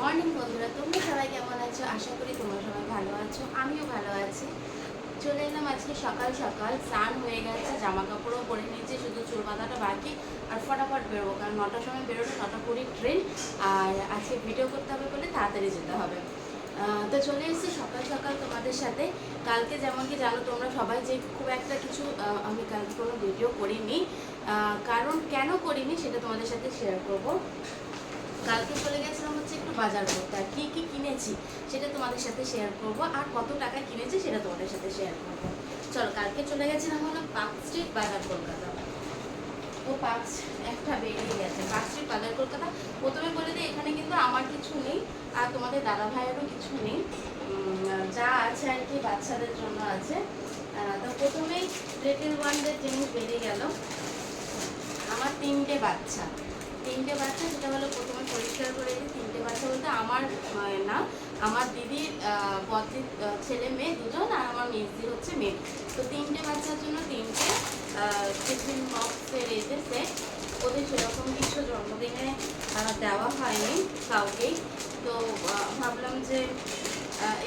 Morning বন্ধুরা, তোমরা সবাই কেমন আছো? আশা করি তোমরা সবাই ভালো আছো, আমিও ভালো আছি। চলে এলাম আজকে সকাল সকাল, স্নান হয়ে গেছে জামা কাপড়ও পরে নিয়েছি, শুধু চুল বাঁধাটা বাকি, আর ফটাফট বেরোবো, কারণ নটার সময় বেরোলে নটা কুড়ি ট্রেন, আর আজকে ভিডিও করতে হবে বলে তাড়াতাড়ি যেতে হবে। তো চলে এসেছি সকাল সকাল তোমাদের সাথে। কালকে যেমন কি জানো, তোমরা সবাই যে খুব একটা কিছু আমি কালকে কোনো ভিডিও করিনি। কারণ কেন করিনি সেটা তোমাদের সাথে শেয়ার করব। কালকে চলে গেছিলাম হচ্ছে একটু বাজার করতে। আর কী কী কিনেছি সেটা তোমাদের সাথে শেয়ার করব। আর কত টাকা কিনেছি সেটা তোমাদের সাথে শেয়ার করব। চলো, কালকে চলে গেছিলাম হলো পার্ক স্ট্রিট বাজার কলকাতা। ও পার্ক একটা বেরিয়ে গেছে, পার্ক স্ট্রিট বাজার কলকাতা। প্রথমে বলে দিই, এখানে কিন্তু আমার কিছু নেই আর তোমাদের দাদা ভাইয়েরও কিছু নেই। যা আছে আর কি বাচ্চাদের জন্য আছে। তো প্রথমেই লিটিল ওয়ানদের জিনিস বেরিয়ে গেল। আমার তিনটে বাচ্চা। তিনটে বাচ্চা সেটা হলো প্রথমে পরিষ্কার করে দিই তিনটে বাচ্চা বলতে আমার না আমার দিদির বদির ছেলে মেয়ে দুজন আর আমার মেজদি হচ্ছে মেয়ে। তো তিনটে বাচ্চার জন্য তিনটে টিফিন বক্সের যে সেট ওদের সেরকম কিছু জন্মদিনে দেওয়া হয়নি কাউকেই তো ভাবলাম যে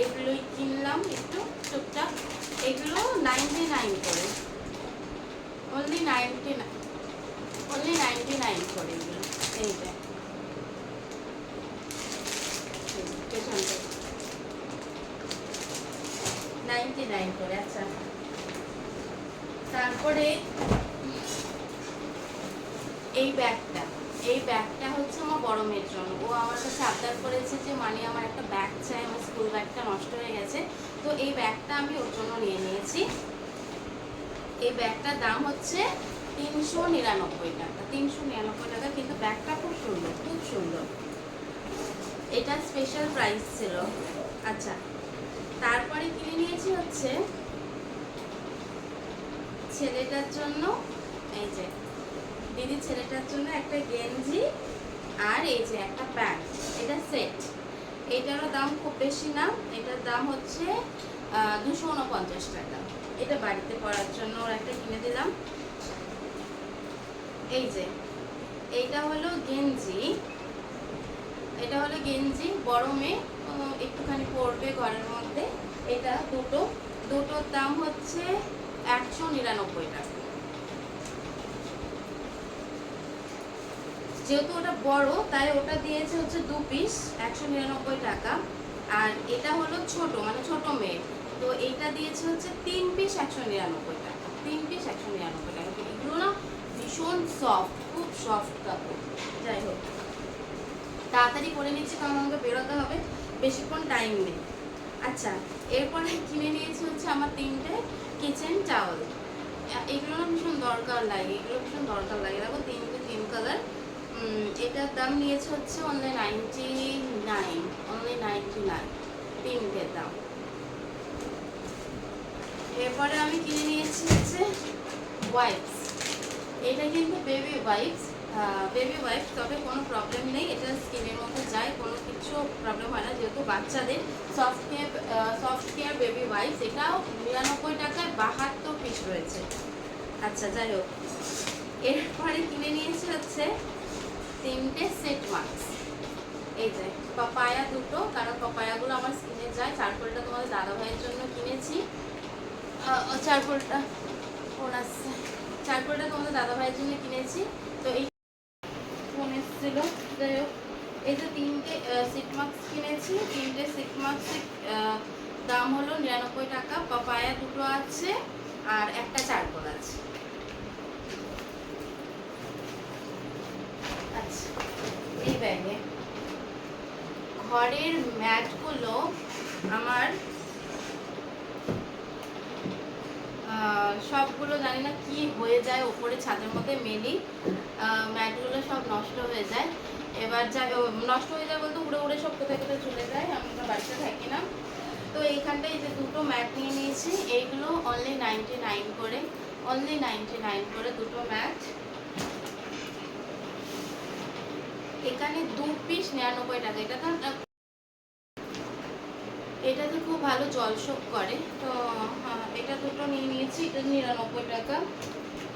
এগুলোই কিনলাম একটু, টুকটাক। এগুলো নাইনটি নাইন করে। Only ninety nine only ninety nine করে এগুলো। নাইনটি নাইন করে আচ্ছা। তারপরে এই ব্যাগটা এই ব্যাগটা হচ্ছে আমার বড় মেয়ের জন্য। ও আমার কাছে আবদার করেছে যে মানে আমার একটা ব্যাগ চাই, আমার স্কুল ব্যাগটা নষ্ট হয়ে গেছে। তো এই ব্যাগটা আমি ওর জন্য নিয়ে নিয়েছি। এই ব্যাগটার দাম হচ্ছে তিনশো নিরানব্বই টাকা, তিনশো নিরানব্বই টাকা, কিন্তু ব্যাগটা খুব সুন্দর খুব সুন্দর। এটা স্পেশাল প্রাইস ছিল। আচ্ছা তারপরে কিনে নিয়েছি হচ্ছে ছেলেটার জন্য, এই যে, দিদির ছেলেটার জন্য একটা গেঞ্জি আর এই যে একটা প্যান্ট, এটা সেট এটারও দাম খুব বেশি না, এটার দাম হচ্ছে দুশো উনপঞ্চাশ টাকা। এটা বাড়িতে পরার জন্য একটা কিনে দিলাম। এই যে, এইটা হলো গেঞ্জি, এটা হলো গেঞ্জি ও, একটুখানি পরবে ঘরের মধ্যে। এটা দুটো, দুটোর দাম হচ্ছে একশো নিরানব্বই টাকা। যেহেতু ওটা বড়, তাই ওটা দিয়েছে হচ্ছে দু পিস, একশো নিরানব্বই টাকা। আর এটা হলো ছোট মানে ছোট মেয়ে। তো এইটা দিয়েছে হচ্ছে তিন পিস একশো নিরানব্বই টাকা। তিন পিস একশো নিরানব্বই টাকা তো এগুলো না ভীষণ সফট খুব সফট কাপড় যাই হোক তাড়াতাড়ি করে নিচ্ছি, কারণ আমাকে বেরোতে হবে। বেশিক্ষণ টাইম নেই। আচ্ছা এরপরে কিনে নিয়েছি হচ্ছে আমার তিনটে কিচেন চাওয়াল এগুলো ভীষণ দরকার লাগে, এগুলো ভীষণ দরকার লাগে। দেখো, তিনটে তিন কালার এটার দাম নিয়েছে হচ্ছে only ninety nine only ninety nine তিনটের দাম। এরপরে আমি কিনে নিয়েছি হচ্ছে ওয়াইপস এটা কিন্তু বেবি ওয়াইপস বেবি ওয়াইপস তবে কোনো প্রবলেম নেই, এটা স্কিনের মধ্যে যায়, কোনো কিছু প্রবলেম হয় না, যেহেতু বাচ্চাদের soft care soft care baby wipes এটাও নিরানব্বই টাকায় বাহাত্তর পিস রয়েছে। আচ্ছা যাই হোক। এরপরে কিনে নিয়েছি হচ্ছে তিনটে সেট মাস্ক এই যে পাপায়া দুটো, কারণ পাপায়াগুলো আমার স্কিনে যায়, চারকোলটা তোমাদের দাদা ভাইয়ের জন্য কিনেছি। চারকোলটা তোমাদের দাদা ভাইয়ের জন্য কিনেছি। তো এই ফোন যাই হোক, এই তিনটে সিট কিনেছি। তিনটে সিট দাম হলো নিরানব্বই টাকা। পাপায়া দুটো আছে আর একটা চারকোল আছে। আচ্ছা এই ব্যাগে। ঘরের ম্যাটগুলো আমার সবগুলো জানি না কি হয়ে যায়, ওপরে ছাদের মধ্যে মেলি ম্যাটগুলো সব নষ্ট হয়ে যায়। এবার যা নষ্ট হয়ে যায় বলতে উড়ে উড়ে সব কোথায় কোথায় চলে যায়, আমি তো বাড়িতে থাকি না। তো এইখানটায় যে দুটো ম্যাট নিয়ে নিয়েছি, এইগুলো অনলি নাইনটি নাইন করে অনলি নাইনটি নাইন করে দুটো ম্যাট। এখানে দু পিস নিরানব্বই টাকা, এটা তো ভালো জল শোক করে। তো হ্যাঁ, এটা দুটো নিয়ে নিয়েছি এটা নিরানব্বই টাকা।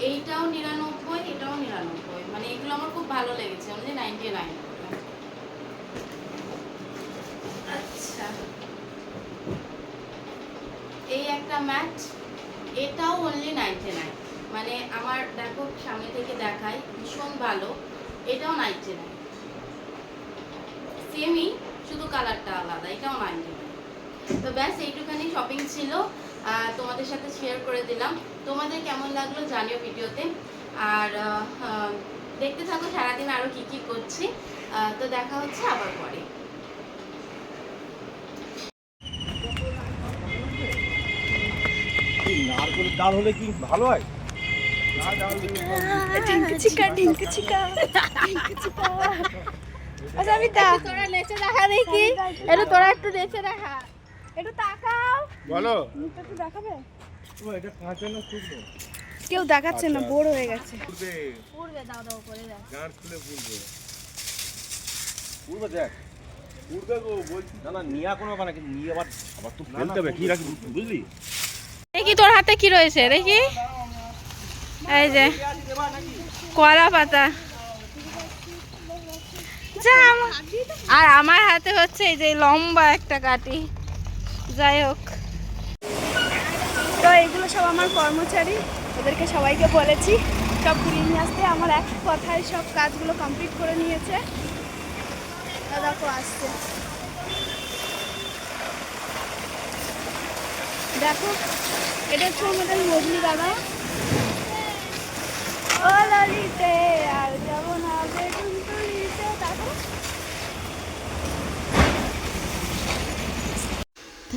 এইটাও নিরানব্বই এটাও নিরানব্বই। মানে এগুলো আমার খুব ভালো লেগেছে আমাদের নাইনটি নাইন আচ্ছা। এই একটা ম্যাট এটাও অনলি নাইনটি নাইন মানে আমার দেখো সামনে থেকে দেখাই ভীষণ ভালো এটাও নাইনটি নাইন সেমই শুধু কালারটা আলাদা এটাও নাইনটি নাইন তো ব্যাস এইটুখানি শপিং ছিল। আহ, তোমাদের সাথে শেয়ার করে দিলাম। তোমাদের কেমন লাগল জানিও ভিডিওতে। আর দেখতে থাকো সারাদিন আরও কি কি করছি। আহ, তো দেখা হচ্ছে আবার পরে। এই ডাল হলে কি ভালো হয়? চিকা চিকা চিকা আচ্ছা আমি দা তোরা নেচে দেখা দেখি। একটু তোরা একটু নেচে দেখা। একটু তাকাও। বলো। মুখটা একটু দেখাবে? ও এটা কাঁচা না শুকনো কেউ দেখাচ্ছে না আচ্ছা। বোর হয়ে গেছে। দাও দাও করে দাও। গাঁট খুলে দেখ। পুড়বে গো বলছি। না না নিয়ে কোনো ব্যাপার নিয়ে আবার আবার তো ফেলতে হবে। কি রাখি? বুঝলি? দেখি তোর হাতে কি রয়েছে দেখি। এই যে কলা পাতা। যা আর আমার হাতে হচ্ছে এই যে লম্বা একটা কাটি যাই হোক। তো এগুলো সব আমার কর্মচারী, ওদেরকে সবাইকে বলেছি, সব কুড়িয়ে নিয়ে আসতে। আমার এক কথায় সব কাজগুলো কমপ্লিট করে নিয়েছে। দেখো আসছে। দেখো, এটা হচ্ছে আমাদের মজলি দাদা। ও ললিতে আর যাব না।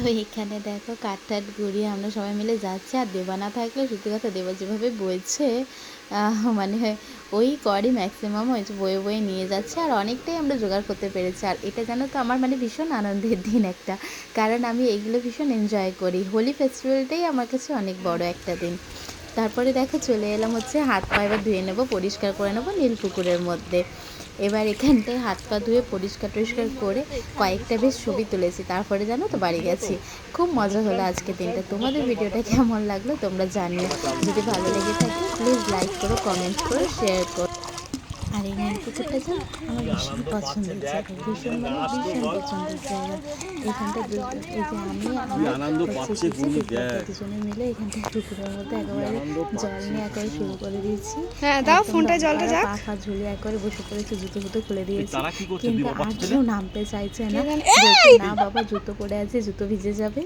তো এখানে দেখো কাঠ টাট ঘুরিয়ে আমরা সবাই মিলে যাচ্ছি, আর দেবা না থাকলে সত্যি কথা দেবা যেভাবে বইছে মানে ওই করই ম্যাক্সিমাম হয়েছে বয়ে বয়ে নিয়ে যাচ্ছে, আর অনেকটাই আমরা জোগাড় করতে পেরেছি। আর এটা জানো তো আমার মানে ভীষণ আনন্দের দিন একটা, কারণ আমি এইগুলো ভীষণ এনজয় করি। হোলি ফেস্টিভ্যালটাই আমার কাছে অনেক বড় একটা দিন। তারপরে দেখো চলে এলাম হচ্ছে হাত পা এবার ধুয়ে নেব, পরিষ্কার করে নেব নীল পুকুরের মধ্যে। এবার এখানটায় হাত পা ধুয়ে পরিষ্কার টরিষ্কার করে কয়েকটা বেশ ছবি তুলেছি, তারপরে জানো তো বাড়ি গেছি। খুব মজা হলো আজকে দিনটা। তোমাদের ভিডিওটা কেমন লাগল তোমরা জানিও। যদি ভালো লেগে থাকে প্লিজ লাইক করো কমেন্ট করো শেয়ার করো। আর এই নীল পুকুরটা আমার ভীষণ পছন্দের জায়গা ভীষণ মানে ভীষণ পছন্দের জায়গা। এখানটা এই যে আমি আনন্দ পাচ্ছে দুজনে মিলে এখানটায় পুকুরের মধ্যে একেবারে জল নিয়ে একেবারে শুরু করে দিয়েছি। হ্যাঁ দাও ফোনটায় জলটা যাক। পা ফা ঝুলিয়ে একবারে বসে পড়েছে জুতো ফুতো খুলে দিয়েছি। তারা কি করছে? কিন্তু আর কেউ নামতে চাইছে না। না বাবা জুতো পরে আছে জুতো ভিজে যাবে।